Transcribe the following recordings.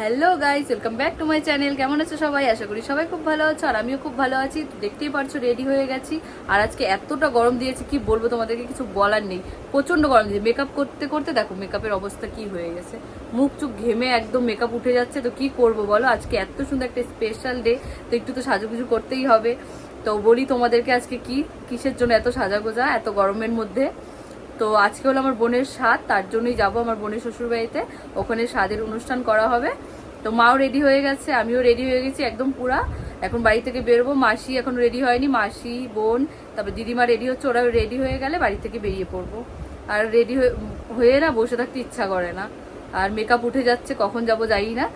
Hello guys, welcome back to my channel. কেমন আছো সবাই? আশা করি সবাই খুব ভালো আছো, আর আমিও খুব ভালো আছি। দেখতেই পারছ রেডি হয়ে গেছি। আর আজকে এতটা গরম দিয়েছে, কি বলব তোমাদেরকে, কিছু বলার নেই। প্রচণ্ড গরম দিয়েছে। মেকআপ করতে করতে দেখো মেকআপের অবস্থা কি হয়ে গেছে। মুখ চুখ ঘেমে একদম মেকআপ উঠে যাচ্ছে। তো কি করব বলো? আজকে এত সুন্দর একটা স্পেশাল ডে তো একটু তো সাজুগুজু করতেই হবে। তো বলি তোমাদেরকে আজকে কি? কিসের জন্য এত সাজাগোজা, এত গরমের মধ্যে? তো আজকে হলো আমার বোনের স্বাদ, তার জন্যই যাব আমার বোনের শ্বশুর বাড়িতে ওখানে স্বাদের অনুষ্ঠান করা হবে। তো মাও রেডি হয়ে গেছে, আমিও রেডি হয়ে গেছি একদম পুরা। এখন বাড়ি থেকে বেরোবো, মাসি এখন রেডি হয়নি, মাসি, বোন, তারপর দিদিমা রেডি হচ্ছে ওরা রেডি হয়ে গেলে বাড়ি থেকে বেরিয়ে পড়ব। আর রেডি হয়ে না বসে থাকতে ইচ্ছা করে না। আর মেকআপ উঠে যাচ্ছে, কখন যাব যাই না।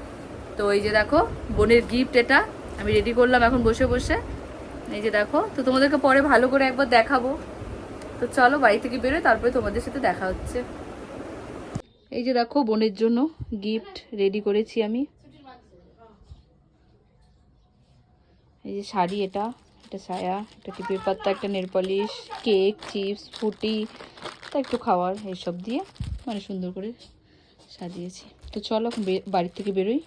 তো এই যে দেখো, বোনের গিফট এটা, আমি রেডি করলাম এখন বসে বসে। এই যে দেখো, তো তোমাদেরকে পরে ভালো করে একবার দেখাবো। তো চলো বাড়ি থেকে বেরোয়, তারপরে তোমাদের সাথে দেখা হচ্ছে। এই যে দেখো, বোনের জন্য গিফট রেডি করেছি আমি। এই যে শাড়ি এটা এটা সায়া এটা টিপে পাত্তা একটা নেল পলিশ কেক চিপস ফুটি, তা একটু খাওয়ার, এইসব দিয়ে মানে সুন্দর করে সাজিয়েছি। তো চলো বাড়ির থেকে বেরোই।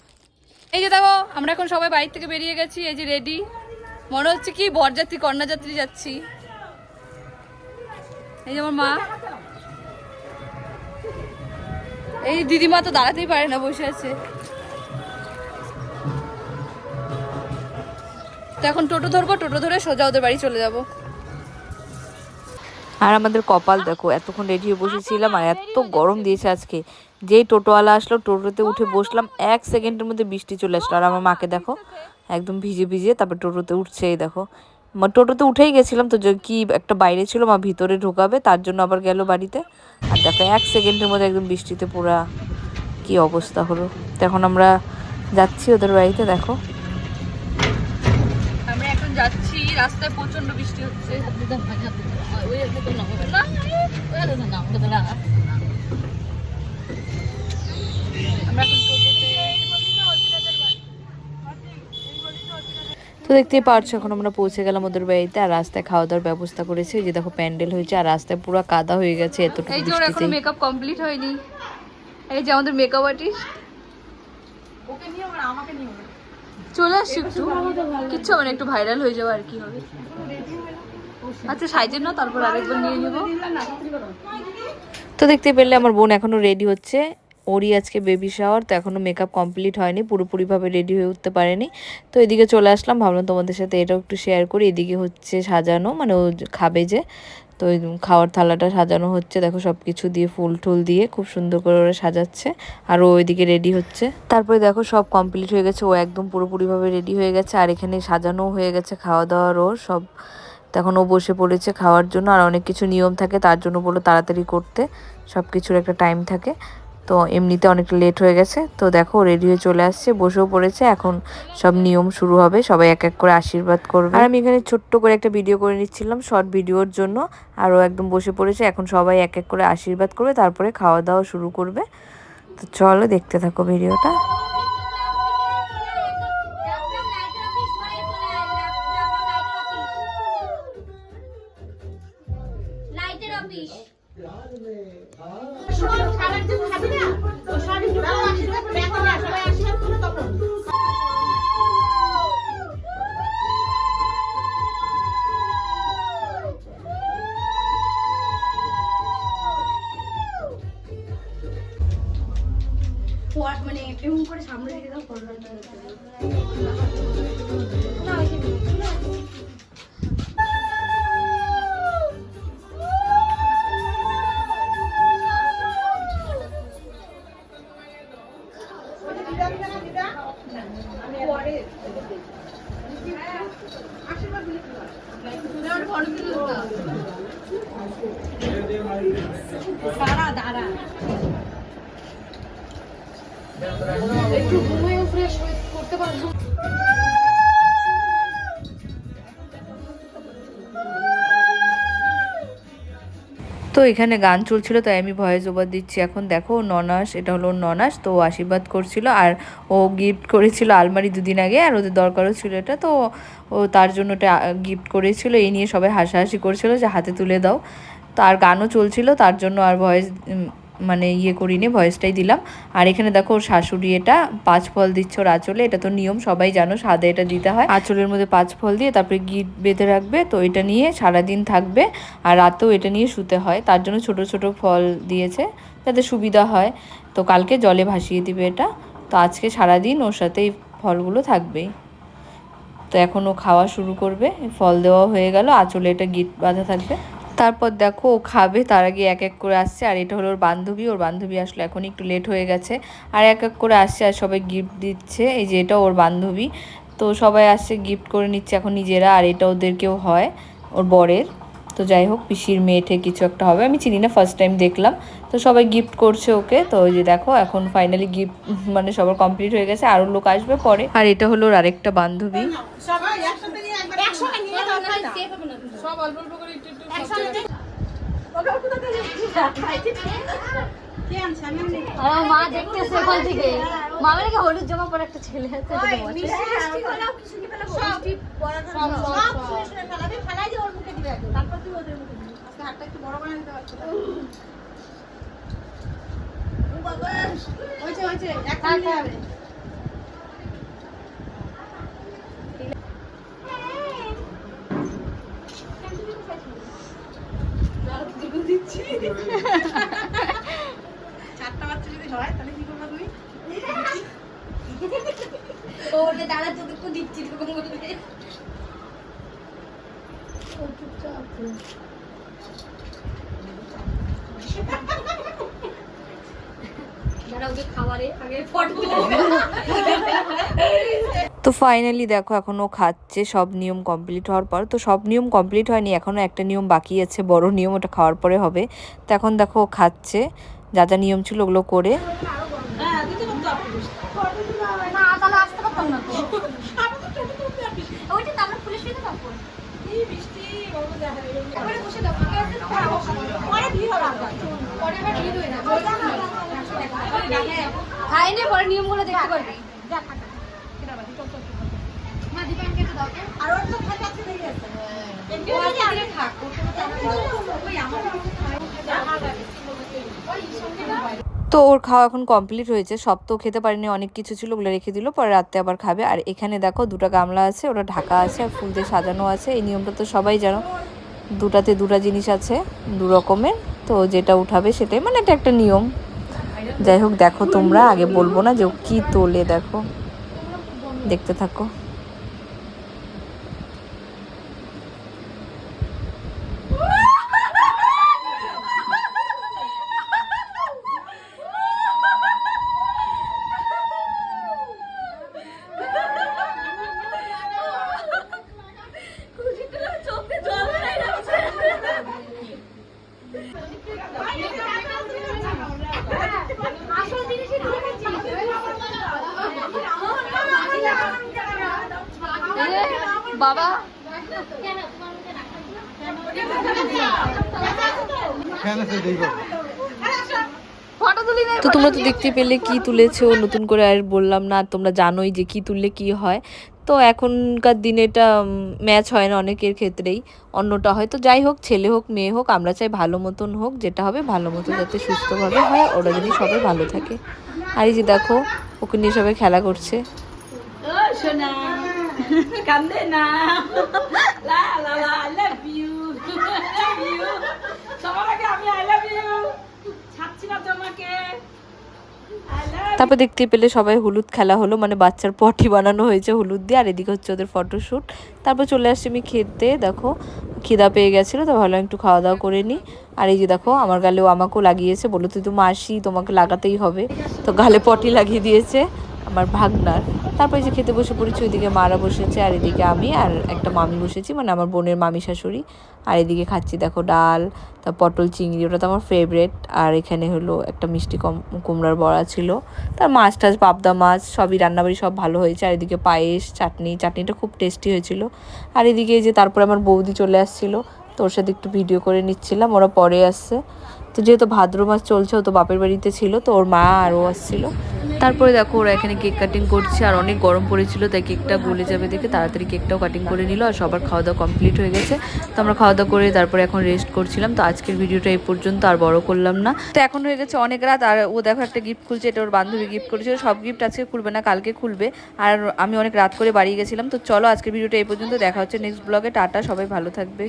এই যে দেখো, আমরা এখন সবাই বাড়ির থেকে বেরিয়ে গেছি, এই যে রেডি মনে হচ্ছে কি বরযাত্রী, কন্যাযাত্রী যাচ্ছি। এই আমার মা। এই দিদিমা তো দাঁড়াতেই পারে না বসে আছে। তো এখন টোটো ধরবো, টোটো ধরে সোজা ওদের বাড়ি চলে যাব। আর আমাদের কপাল দেখো, এতক্ষণ রেডি হয়ে বসেছিলাম আর এত গরম দিয়েছে আজকে। যেই টোটোওয়ালা আসলো, টোটোতে উঠে বসলাম, এক সেকেন্ডের মধ্যে বৃষ্টি চলে আসলো। আর আমার মাকে দেখো, একদম ভিজে ভিজে তারপর টোটোতে উঠছে, এই দেখো। টোটোতে উঠেই গেছিলাম তো যে কি একটা বাইরে ছিল মা ভিতরে ঢোকাবে তার জন্য আবার গেল বাড়িতে। আর দেখো এক সেকেন্ডের মধ্যে একদম বৃষ্টিতে পুরা কি অবস্থা হলো। তো এখন আমরা যাচ্ছি ওদের বাড়িতে দেখো। আমরা এখন যাচ্ছি রাস্তায় প্রচণ্ড বৃষ্টি হচ্ছে আমরা এখন টোটোতে তো দেখতেই পারছ এখন আমরা পৌঁছে গেলাম ওদের বাড়িতে আর রাস্তায় খাওয়া দাওয়ার ব্যবস্থা করেছি। এই যে দেখো প্যান্ডেল হয়েছে আর রাস্তায় পুরো কাদা হয়ে গেছে এতটুকু এই যে এখনও মেকআপ কমপ্লিট হয়নি। এই যে আমাদের মেকআপ আর্টিস্ট ওকে নিয়ে আর আমাকে নিয়ে চলে আসছি একটু। কিচ্ছু হবে না একটু ভাইরাল হয়ে যাবে আর কি হবে। আচ্ছা সাইজের না তারপর আরেকবার নিয়ে নেব। তো দেখতে পেলে আমার বোন এখনও রেডি হচ্ছে। ওরই আজকে বেবি শাওয়ার তো এখনও মেকআপ কমপ্লিট হয়নি, পুরোপুরিভাবে রেডি হয়ে উঠতে পারেনি। তো এদিকে চলে আসলাম, ভাবলাম তোমাদের সাথে এটাও একটু শেয়ার করি। এদিকে হচ্ছে সাজানো মানে ও খাবে যে, তো ওই খাওয়ার থালাটা সাজানো হচ্ছে। দেখো সব কিছু দিয়ে, ফুল টুল দিয়ে খুব সুন্দর করে ওরা সাজাচ্ছে, আর ও ওইদিকে রেডি হচ্ছে। তারপরে দেখো সব কমপ্লিট হয়ে গেছে, ও একদম পুরোপুরিভাবে রেডি হয়ে গেছে, আর এখানে সাজানো হয়ে গেছে খাওয়া দাওয়ার ও সব। তখন ও বসে পড়েছে খাওয়ার জন্য, আর অনেক কিছু নিয়ম থাকে, তার জন্য বলল তাড়াতাড়ি করতে সব কিছুর একটা টাইম থাকে। তো এমনিতে অনেকটা লেট হয়ে গেছে। তো দেখো রেডি হয়ে চলে আসছে, বসেও পড়েছে। এখন সব নিয়ম শুরু হবে, সবাই এক এক করে আশীর্বাদ করবে। আর আমি এখানে ছোট্ট করে একটা ভিডিও করে নিচ্ছিলাম শর্ট ভিডিওর জন্য। আরও একদম বসে পড়েছে, এখন সবাই এক এক করে আশীর্বাদ করবে, তারপরে খাওয়া দাওয়া শুরু করবে। তো চলো দেখতে থাকো ভিডিওটা সামনে না দাঁড়া দাঁড়া। একটু ফ্রেশ করতে তো এখানে গান চলছিল, তাই আমি ভয়েস ওভার দিচ্ছি। এখন দেখো, ননাস, এটা হলো ননাস, তো আশীর্বাদ করছিল, আর ও গিফট করেছিল আলমারি দুদিন আগে, আর ওদের দরকারও ছিল এটা, তো ও তার জন্য এটা গিফট করেছিল। এই নিয়ে সবাই হাসাহাসি করছিল যে হাতে তুলে দাও। তো আর গানও চলছিল, তার জন্য আর ভয়েস মানে ইয়ে করিনি, ভয়েসটাই দিলাম। আর এখানে দেখো ওর শাশুড়ি এটা পাঁচ ফল দিচ্ছে ওর আঁচলে, এটা তো নিয়ম, সবাই জানো সাদে এটা দিতে হয়। আঁচলের মধ্যে পাঁচ ফল দিয়ে তারপরে গিট বেঁধে রাখবে, তো এটা নিয়ে সারাদিন থাকবে আর রাতেও এটা নিয়ে শুতে হয়, তার জন্য ছোট ছোট ফল দিয়েছে, যাতে সুবিধা হয়। তো কালকে জলে ভাসিয়ে দিবে এটা, তো আজকে সারাদিন ওর সাথে এই ফলগুলো থাকবেই। তো এখন ও খাওয়া শুরু করবে, ফল দেওয়া হয়ে গেল, আঁচলে এটা গিট বাঁধা থাকবে। তারপর দেখো ও খাবে তার আগে এক এক করে আসছে আর এটা হলো ওর বান্ধবী ওর বান্ধবী আসলে এখন একটু লেট হয়ে গেছে আর এক এক করে আসছে আর সবাই গিফট দিচ্ছে এই যে এটা ওর বান্ধবী তো সবাই আসছে গিফট করে নিচ্ছে এখন নিজেরা আর এটা ওদেরকেও হয় ওর বরের তো যাই হোক পিসির মেয়েঠে কিছু একটা হবে আমি চিনি না ফার্স্ট টাইম দেখলাম তো সবাই গিফট করছে ওকে তো ওই যে দেখো এখন ফাইনালি গিফট মানে সবার কমপ্লিট হয়ে গেছে আরও লোক আসবে পরে আর এটা হলো ওর আরেকটা বান্ধবী। সব অল্প অল্প করে আমার মা দেখতেছে ওখান থেকে। মামের কি হলুদ জামা পরে একটা ছেলে আছে এটা তো ও ওটা দাঁড়া তো ফাইনালি দেখো এখনও খাচ্ছে, সব নিয়ম কমপ্লিট হওয়ার পর। তো সব নিয়ম কমপ্লিট হয়নি, এখনও একটা নিয়ম বাকি আছে, বড় নিয়ম, ওটা খাওয়ার পরে হবে। তো এখন দেখো খাচ্ছে, যা যা নিয়ম ছিল ওগুলো করে না তাহলে আসতে পারতাম না তো ওইটা তো আমরা পুলিশ পেতে পারব তো পরে হয় নিয়মগুলো দেখতে পারবি মা দীপানকে তো দাও আর ওর তো খাই আছে তো ওর খাওয়া এখন কমপ্লিট হয়েছে। সব তো খেতে পারেনি, অনেক কিছু ছিল ওগুলো রেখে দিল, পরে রাত্রে আবার খাবে। আর এখানে দেখো দুটো গামলা আছে, ওটা ঢাকা আছে আর ফুল দিয়ে সাজানো আছে। এই নিয়মটা তো সবাই জানো, দুটাতে দুটা জিনিস আছে, দু রকমের। তো যেটা উঠাবে সেটাই মানে এটা একটা নিয়ম। যাই হোক, দেখো তোমরা, আগে বলব না যে কী তোলে, দেখো। দেখতে থাকো। বাবা? ফটো তুলি নাই তো তোমরা তো দেখতে পেলে কি তুলেছে ও নতুন করে আর বললাম না তোমরা জানোই যে কি তুললে কি হয়। তো এখনকার দিনে এটা ম্যাচ হয় না অনেকের ক্ষেত্রেই অন্যটা হয়। তো যাই হোক ছেলে হোক মেয়ে হোক আমরা চাই ভালো মতন হোক যেটা হবে ভালো মতো যাতে সুস্থভাবে হয় ওরা যদি সবাই ভালো থাকে। আর এই যে দেখো ওকে নিয়ে সবাই খেলা করছে। না লা লা লা I love you love you সবার আমি আই লাভ ইউ ছাড়ছি না তোমাকে তারপর দেখতে পেলে সবাই হলুদ খেলা হলো মানে বাচ্চার পটি বানানো হয়েছে হলুদ দিয়ে, আর এদিকে হচ্ছে ওদের ফটোশ্যুট তারপর চলে আসছি আমি খেতে, দেখো, খিদা পেয়ে গেছিল, তো ভালো একটু খাওয়া দাওয়া করে নিই আর এই যে দেখো, আমার গালেও আমাকেও লাগিয়েছে বলো তুই তো মাসি, তোমাকে লাগাতেই হবে। তো গালে পটি লাগিয়ে দিয়েছে। আমার ভাগনার। তারপরে যে খেতে বসে পড়েছি, ওইদিকে মারা বসেছে, আর এদিকে আমি আর একটা মামি বসেছি মানে আমার বোনের মামি শাশুড়ি। আর এদিকে খাচ্ছি দেখো ডাল তার পটল চিংড়ি, ওটা তো আমার ফেভারেট আর এখানে হলো একটা মিষ্টি কম, কুমড়ার বড়া ছিল। তার মাছ টাছ, পাবদা মাছ, সবই রান্নাবাড়ি সব ভালো হয়েছে। আর এদিকে পায়েস, চাটনি, চাটনিটা খুব টেস্টি হয়েছিল। আর এদিকে যে তারপরে আমার বৌদি চলে আসছিল, তো ওর সাথে একটু ভিডিও করে নিচ্ছিলাম, ওরা পরে আসছে। তো যেহেতু ভাদ্র মাস চলছে, ও তো বাপের বাড়িতে ছিল, তো ওর মা আরও আসছিল। তারপরে দেখো ওরা এখানে কেক কাটিং করছে, আর অনেক গরম পড়েছিল, তাই কেকটা গলে যাবে দেখে তাড়াতাড়ি কেকটাও কাটিং করে নিল, আর সবার খাওয়া দাওয়া কমপ্লিট হয়ে গেছে। তো আমরা খাওয়া দাওয়া করে তারপরে এখন রেস্ট করছিলাম, তো আজকের ভিডিওটা এই পর্যন্ত, আর বড় করলাম না। তো এখন হয়ে গেছে অনেক রাত, আর ও দেখো একটা গিফট খুলছে, এটা ওর বান্ধবী গিফট করেছিল সব গিফট আজকে খুলবে না, কালকে খুলবে। আর আমি অনেক রাত করে বাড়ি গেছিলাম, তো চলো আজকের ভিডিওটা এই পর্যন্ত, দেখা হচ্ছে নেক্সট ব্লগে টাটা, সবাই ভালো থাকবে।